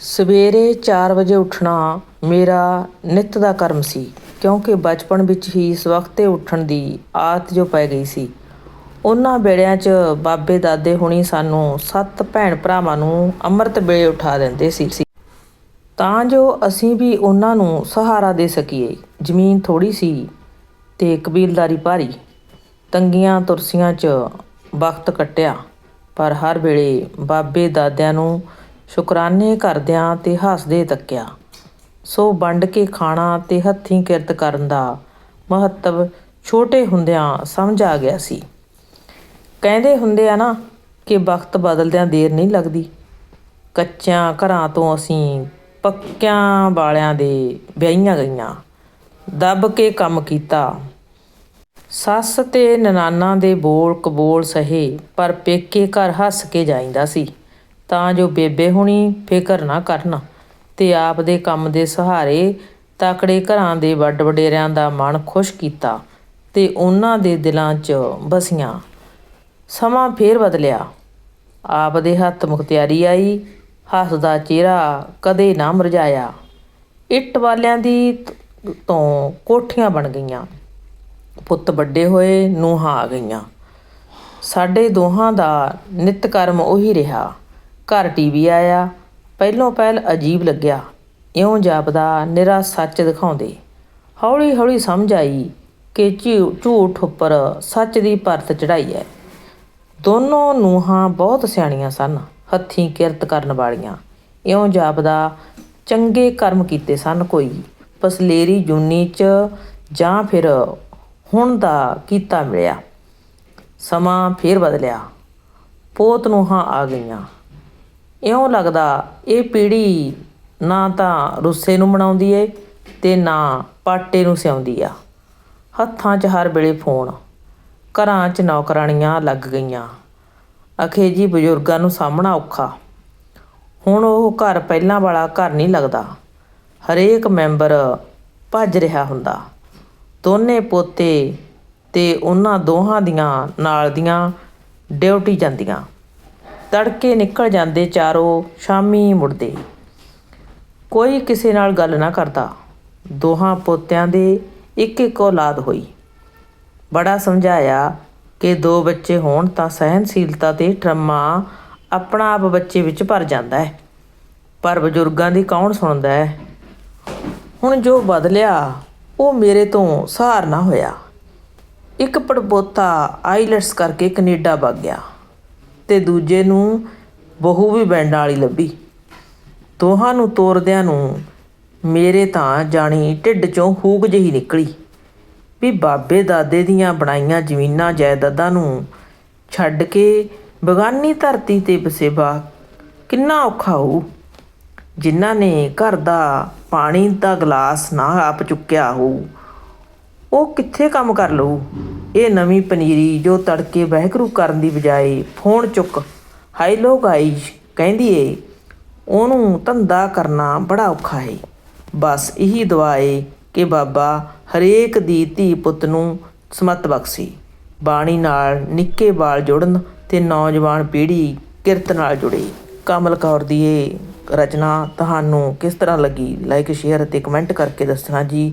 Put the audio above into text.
ਸਵੇਰੇ 4 ਵਜੇ ਉੱਠਣਾ ਮੇਰਾ ਨਿੱਤ ਦਾ ਕਰਮ ਸੀ, ਕਿਉਂਕਿ ਬਚਪਨ ਵਿੱਚ ਹੀ ਸਵਖਤੇ ਉੱਠਣ ਦੀ ਆਦਤ ਜੋ ਪੈ ਗਈ ਸੀ। ਉਹਨਾਂ ਵੇੜਿਆਂ 'ਚ ਬਾਬੇ ਦਾਦੇ ਹੁਣੀ ਸਾਨੂੰ ਸੱਤ ਭੈਣ ਭਰਾਵਾਂ ਨੂੰ ਅੰਮ੍ਰਿਤ ਵੇਲੇ ਉਠਾ ਦਿੰਦੇ ਸੀ। ਤਾਂ ਜੋ ਅਸੀਂ ਵੀ ਉਹਨਾਂ ਨੂੰ ਸਹਾਰਾ ਦੇ ਸਕੀਏ। ਜ਼ਮੀਨ ਥੋੜੀ ਸੀ ਤੇ ਕਬੀਲਦਾਰੀ ਭਾਰੀ। ਤੰਗੀਆਂ ਤੁਰਸੀਆਂ 'ਚ ਵਕਤ ਕੱਟਿਆ। ਪਰ ਹਰ ਵੇਲੇ ਬਾਬੇ ਦਾਦਿਆਂ ਨੂੰ ਸ਼ੁਕਰਾਨੇ ਕਰਦਿਆਂ ਤੇ ਹੱਸਦੇ ਤੱਕਿਆ। ਸੋ ਵੰਡ ਕੇ ਖਾਣਾ ਤੇ ਹੱਥੀਂ ਕਿਰਤ ਕਰਨ ਦਾ ਮਹੱਤਵ ਛੋਟੇ ਹੁੰਦਿਆਂ ਸਮਝ ਆ ਗਿਆ ਸੀ। ਕਹਿੰਦੇ ਹੁੰਦੇ ਆ ਨਾ ਕਿ ਵਕਤ ਬਦਲਦਿਆਂ ਦੇਰ ਨਹੀਂ ਲੱਗਦੀ। ਕੱਚਿਆਂ ਘਰਾਂ ਤੋਂ ਅਸੀਂ ਪੱਕਿਆਂ ਵਾਲਿਆਂ ਦੇ ਵਿਆਹੀਆਂ ਗਈਆਂ। ਦੱਬ ਕੇ ਕੰਮ ਕੀਤਾ। ਸੱਸ ਤੇ ਨਨਾਨਾ ਦੇ ਬੋਲ ਕਬੋਲ ਸਹੇ, ਪਰ ਪੇਕੇ ਘਰ ਹੱਸ ਕੇ ਜਾਂਦਾ ਸੀ। ਤਾਂ ਜੋ ਬੇਬੇ ਹੁਣੀ ਫਿਕਰ ਨਾ ਕਰਨ ਤੇ ਆਪ ਦੇ ਕੰਮ ਦੇ ਸਹਾਰੇ ਤਕੜੇ ਘਰਾਂ ਦੇ ਵੱਡ ਵਡੇਰਿਆਂ ਦਾ ਮਨ ਖੁਸ਼ ਕੀਤਾ ਤੇ ਉਹਨਾਂ ਦੇ ਦਿਲਾਂ 'ਚ ਬਸੀਆਂ। ਸਮਾਂ ਫੇਰ ਬਦਲਿਆ। ਆਪ ਦੇ ਹੱਥ ਮੁਖਤਿਆਰੀ ਆਈ ਹੱਸਦਾ ਚਿਹਰਾ ਕਦੇ ਨਾ ਮੁਰਝਾਇਆ ਇੱਟ ਵਾਲਿਆਂ ਦੀ ਤੋਂ ਕੋਠੀਆਂ ਬਣ ਗਈਆਂ। ਪੁੱਤ ਵੱਡੇ ਹੋਏ ਨੂੰਹਾਂ ਆ ਗਈਆਂ। ਸਾਡੇ ਦੋਹਾਂ ਦਾ ਨਿਤ ਕਰਮ ਉਹੀ ਰਿਹਾ। ਘਰ ਟੀਵੀ ਆਇਆ। ਪਹਿਲੋਂ ਪਹਿਲ ਅਜੀਬ ਲੱਗਿਆ। ਇਉਂ ਜਾਪਦਾ ਨਿਰਾ ਸੱਚ ਦਿਖਾਉਂਦੇ। ਹੌਲੀ ਹੌਲੀ ਸਮਝ ਆਈ ਕਿ ਝੂ- ਝੂਠ ਉੱਪਰ ਸੱਚ ਦੀ ਪਰਤ ਚੜਾਈ ਹੈ। ਦੋਨੋਂ ਨੂੰਹਾਂ ਬਹੁਤ ਸਿਆਣੀਆਂ ਸਨ, ਹੱਥੀਂ ਕਿਰਤ ਕਰਨ ਵਾਲੀਆਂ। ਇਉਂ ਜਾਪਦਾ, ਚੰਗੇ ਕਰਮ ਕੀਤੇ ਸਨ ਕੋਈ। ਪਸਲੇਰੀ ਜੂਨੀ ਚ ਜਾਂ ਫਿਰ ਹੁਣ ਦਾ ਕੀਤਾ ਮਿਲਿਆ। ਸਮਾਂ ਫੇਰ ਬਦਲਿਆ। ਪੋਤ ਨੂੰਹਾਂ ਆ ਗਈਆਂ। ਇਉਂ ਲੱਗਦਾ ਇਹ ਪੀੜ੍ਹੀ ਨਾ ਤਾਂ ਰੁੱਸੇ ਨੂੰ ਮਨਾਉਂਦੀ ਏ ਤੇ ਨਾ ਪਾਟੇ ਨੂੰ ਸਿਆਉਂਦੀ ਆ। ਹੱਥਾਂ 'ਚ ਹਰ ਵੇਲੇ ਫੋਨ, ਘਰਾਂ 'ਚ ਨੌਕਰਾਣੀਆਂ ਲੱਗ ਗਈਆਂ। ਅਖੇ ਜੀ ਬਜ਼ੁਰਗਾਂ ਨੂੰ ਸਾਹਮਣਾ ਔਖਾ। ਹੁਣ ਉਹ ਘਰ ਪਹਿਲਾਂ ਵਾਲਾ ਘਰ ਨਹੀਂ ਲੱਗਦਾ। ਹਰੇਕ ਮੈਂਬਰ ਭੱਜ ਰਿਹਾ ਹੁੰਦਾ। ਦੋਨੇ ਪੋਤੇ ਤੇ ਉਹਨਾਂ ਦੋਹਾਂ ਦੀਆਂ ਨਾਲ ਦੀਆਂ ਡਿਊਟੀ ਜਾਂਦੀਆਂ। ਤੜਕੇ ਨਿਕਲ ਜਾਂਦੇ ਚਾਰੋਂ, ਸ਼ਾਮੀ ਮੁੜਦੇ ਕੋਈ ਕਿਸੇ ਨਾਲ ਗੱਲ ਨਾ ਕਰਦਾ। ਦੋਹਾਂ ਪੋਤਿਆਂ ਦੇ ਇੱਕ ਇੱਕ ਔਲਾਦ ਹੋਈ। ਬੜਾ ਸਮਝਾਇਆ ਕਿ ਦੋ ਬੱਚੇ ਹੋਣ ਤਾਂ ਸਹਿਨਸ਼ੀਲਤਾ ਤੇ ਟਰਮਾ ਆਪਣਾ ਆਪ ਬੱਚੇ ਵਿੱਚ ਭਰ ਜਾਂਦਾ ਹੈ। ਪਰ ਬਜ਼ੁਰਗਾਂ ਦੀ ਕੌਣ ਸੁਣਦਾ ਹੈ? ਹੁਣ ਜੋ ਬਦਲਿਆ, ਉਹ ਮੇਰੇ ਤੋਂ ਸਹਾਰ ਨਾ ਹੋਇਆ। ਇੱਕ ਪੜਪੋਤਾ ਆਈਲੈਟਸ ਕਰਕੇ ਕੈਨੇਡਾ ਵਗ ਗਿਆ। ਤੇ ਦੂਜੇ ਨੂੰ ਬਹੂ ਵੀ ਬੈਂਡਾਂ ਵਾਲੀ ਲੱਭੀ। ਦੋਹਾਂ ਨੂੰ ਤੋਰਦਿਆਂ ਨੂੰ ਮੇਰੇ ਤਾਂ ਜਾਣੀ ਢਿੱਡ ਚੋਂ ਹੂਕ ਜਿਹੀ ਨਿਕਲੀ ਵੀ ਬਾਬੇ ਦਾਦੇ ਦੀਆਂ ਬਣਾਈਆਂ ਜ਼ਮੀਨਾਂ ਜਾਇਦਾਦਾਂ ਨੂੰ ਛੱਡ ਕੇ ਬਗਾਨੀ ਧਰਤੀ ਤੇ ਬਸੇਬਾ ਕਿੰਨਾ ਔਖਾ ਹੋਊ। ਜਿਨ੍ਹਾਂ ਨੇ ਘਰ ਦਾ ਪਾਣੀ ਦਾ ਗਲਾਸ ਨਾ ਆਪ ਚੁੱਕਿਆ ਹੋਊ। ਉਹ ਕਿੱਥੇ ਕੰਮ ਕਰ ਲਊ? ਇਹ ਨਵੀਂ ਪਨੀਰੀ ਜੋ ਤੜਕੇ ਵਹਿਕਰੂ ਕਰਨ ਦੀ ਬਜਾਏ ਫੋਨ ਚੁੱਕ ਹਾਈ ਲੋ ਗਾਈਜ਼ ਕਹਿੰਦੀ ਏ। ਉਹਨੂੰ ਧੰਦਾ ਕਰਨਾ ਬੜਾ ਔਖਾ ਹੈ ਬਸ ਇਹੀ ਦੁਆ ਏ ਕਿ ਬਾਬਾ ਹਰੇਕ ਦੀ ਧੀ ਪੁੱਤ ਨੂੰ ਸਮਤ ਬਖਸ਼ੀ। ਬਾਣੀ ਨਾਲ ਨਿੱਕੇ ਬਾਲ ਜੁੜਨ ਤੇ ਨੌਜਵਾਨ ਪੀੜ੍ਹੀ ਕਿਰਤ ਨਾਲ ਜੁੜੇ। ਕਮਲ ਕੌਰ ਦੀ ਇਹ ਰਚਨਾ ਤੁਹਾਨੂੰ ਕਿਸ ਤਰ੍ਹਾਂ ਲੱਗੀ? ਲਾਈਕ ਸ਼ੇਅਰ ਅਤੇ ਕਮੈਂਟ ਕਰਕੇ ਦੱਸਣਾ ਜੀ।